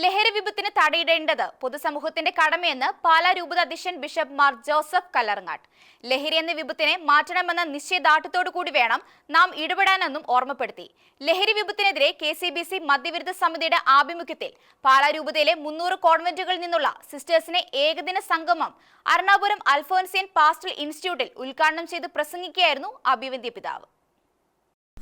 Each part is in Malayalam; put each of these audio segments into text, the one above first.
ലഹരി വിപത്തിന് തടയിടേണ്ടത് പൊതുസമൂഹത്തിന്റെ കടമയെന്ന് പാലാ രൂപത അധ്യക്ഷൻ ബിഷപ്പ് മാർ ജോസഫ് കല്ലറങ്ങാട്ട്. ലഹരി എന്ന വിപത്തിനെ മാറ്റണമെന്ന നിശ്ചയദാർഢ്യത്തോടു കൂടി വേണം നാം ഇടപെടാനെന്നും ഓർമ്മപ്പെടുത്തി. ലഹരി വിപത്തിനെതിരെ കെ സി ബി സി മദ്യവിരുദ്ധ സമിതിയുടെ ആഭിമുഖ്യത്തിൽ പാലാ രൂപതയിലെ മുന്നൂറ് കോൺവെന്റുകളിൽ നിന്നുള്ള സിസ്റ്റേഴ്സിനെ ഏകദിന സംഗമം അരുണാപുരം അൽഫോൻസിയൻ പാസ്റ്റൽ ഇൻസ്റ്റിറ്റ്യൂട്ടിൽ ഉദ്ഘാടനം ചെയ്ത് പ്രസംഗിക്കുകയായിരുന്നു അഭിവന്ദ്യ പിതാവ്.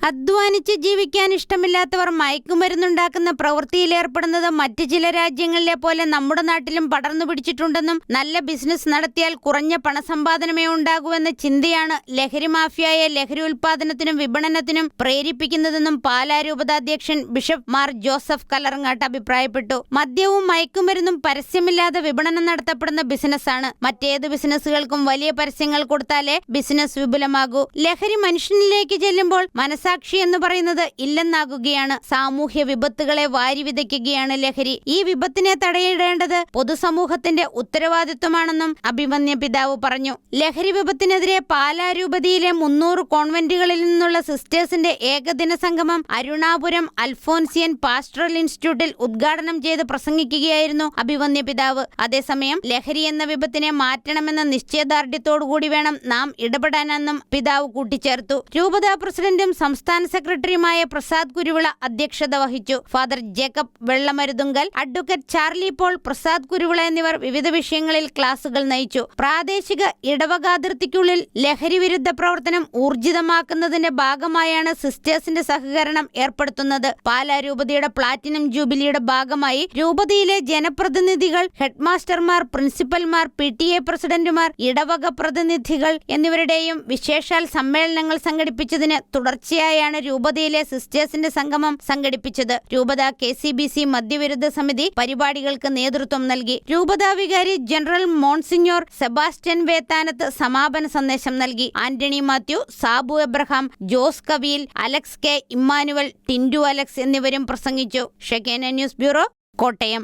അധ്വാനിച്ച് ജീവിക്കാൻ ഇഷ്ടമില്ലാത്തവർ മയക്കുമരുന്നുണ്ടാക്കുന്ന പ്രവൃത്തിയിലേർപ്പെടുന്നത് മറ്റ് ചില രാജ്യങ്ങളിലെ പോലെ നമ്മുടെ നാട്ടിലും പടർന്നു പിടിച്ചിട്ടുണ്ടെന്നും നല്ല ബിസിനസ് നടത്തിയാൽ കുറഞ്ഞ പണസമ്പാദനമേ ഉണ്ടാകൂവെന്ന ചിന്തയാണ് ലഹരി മാഫിയായ ലഹരി ഉൽപാദനത്തിനും വിപണനത്തിനും പ്രേരിപ്പിക്കുന്നതെന്നും പാലാ രൂപതാധ്യക്ഷൻ ബിഷപ്പ് മാർ ജോസഫ് കലറങ്ങാട്ട് അഭിപ്രായപ്പെട്ടു. മദ്യവും മയക്കുമരുന്നും പരസ്യമില്ലാതെ വിപണനം നടത്തപ്പെടുന്ന ബിസിനസ്സാണ്. മറ്റേത് ബിസിനസ്സുകൾക്കും വലിയ പരസ്യങ്ങൾ കൊടുത്താലേ ബിസിനസ് വിപുലമാകൂ. ലഹരി മനുഷ്യനിലേക്ക് ചെല്ലുമ്പോൾ മനസാക്ഷി എന്ന് പറയുന്നത് ഇല്ലെന്നാകുകയാണ്. സാമൂഹ്യ വിപത്തുകളെ വാരി വിതയ്ക്കുകയാണ് ലഹരി. ഈ വിപത്തിനെ തടയിടേണ്ടത് പൊതുസമൂഹത്തിന്റെ ഉത്തരവാദിത്വമാണെന്നും അഭിമന്യ പിതാവ് പറഞ്ഞു. ലഹരി വിപത്തിനെതിരെ പാലാരൂപതയിലെ മുന്നൂറ് കോൺവെന്റുകളിൽ നിന്നുള്ള സിസ്റ്റേഴ്സിന്റെ ഏകദിന സംഗമം അരുണാപുരം അൽഫോൻസിയൻ പാസ്റ്ററൽ ഇൻസ്റ്റിറ്റ്യൂട്ടിൽ ഉദ്ഘാടനം ചെയ്ത് പ്രസംഗിക്കുകയായിരുന്നു അഭിമന്യ പിതാവ്. അതേസമയം ലഹരി എന്ന വിപത്തിനെ മാറ്റണമെന്ന നിശ്ചയദാർഢ്യത്തോടുകൂടി വേണം നാം ഇടപെടാനെന്നും പിതാവ് കൂട്ടിച്ചേർത്തു. രൂപതാ പ്രസിഡന്റും സംസ്ഥാന സെക്രട്ടറിയുമായ പ്രസാദ് കുരുവിള അധ്യക്ഷത വഹിച്ചു. Father Jacob Vellamaruthunkal advocate Charlie Paul Prasad Kuruvilla എന്നിവർ വിവിധ വിഷയങ്ങളിൽ ക്ലാസുകൾ നയിച്ചു. പ്രാദേശിക ഇടവകാതിർത്തിക്കുള്ളിൽ ലഹരി വിരുദ്ധ പ്രവർത്തനം ഊർജിതമാക്കുന്നതിന്റെ ഭാഗമായാണ് സിസ്റ്റേഴ്സിന്റെ സഹകരണം ഏർപ്പെടുത്തുന്നത്. പാലാ രൂപതയുടെ പ്ലാറ്റിനം ജൂബിലിയുടെ ഭാഗമായി രൂപതയിലെ ജനപ്രതിനിധികൾ ഹെഡ്മാസ്റ്റർമാർ പ്രിൻസിപ്പൽമാർ പി ടി എ പ്രസിഡന്റുമാർ ഇടവക പ്രതിനിധികൾ എന്നിവരുടെയും വിശേഷാൽ സമ്മേളനങ്ങൾ സംഘടിപ്പിച്ചതിന് തുടർച്ചയായാണ് രൂപതയിലെ സിസ്റ്റേഴ്സിന്റെ സംഗമം സംഘടിപ്പിച്ചത്. രൂപത കെ സി ബി സി മദ്യവിരുദ്ധ സമിതി പരിപാടികൾക്ക് നേതൃത്വം നൽകി. രൂപതാ വികാരി ജനറൽ മോൺസിഞ്ഞോർ സെബാസ്റ്റ്യൻ വേത്താനത്ത് സമാപന സന്ദേശം നൽകി. Antony Mathew Sabu Abraham Jose Kaviyil Alex K Emmanuel Tindu Alex എന്നിവരും പ്രസംഗിച്ചു. Shekinah news bureau Kottayam.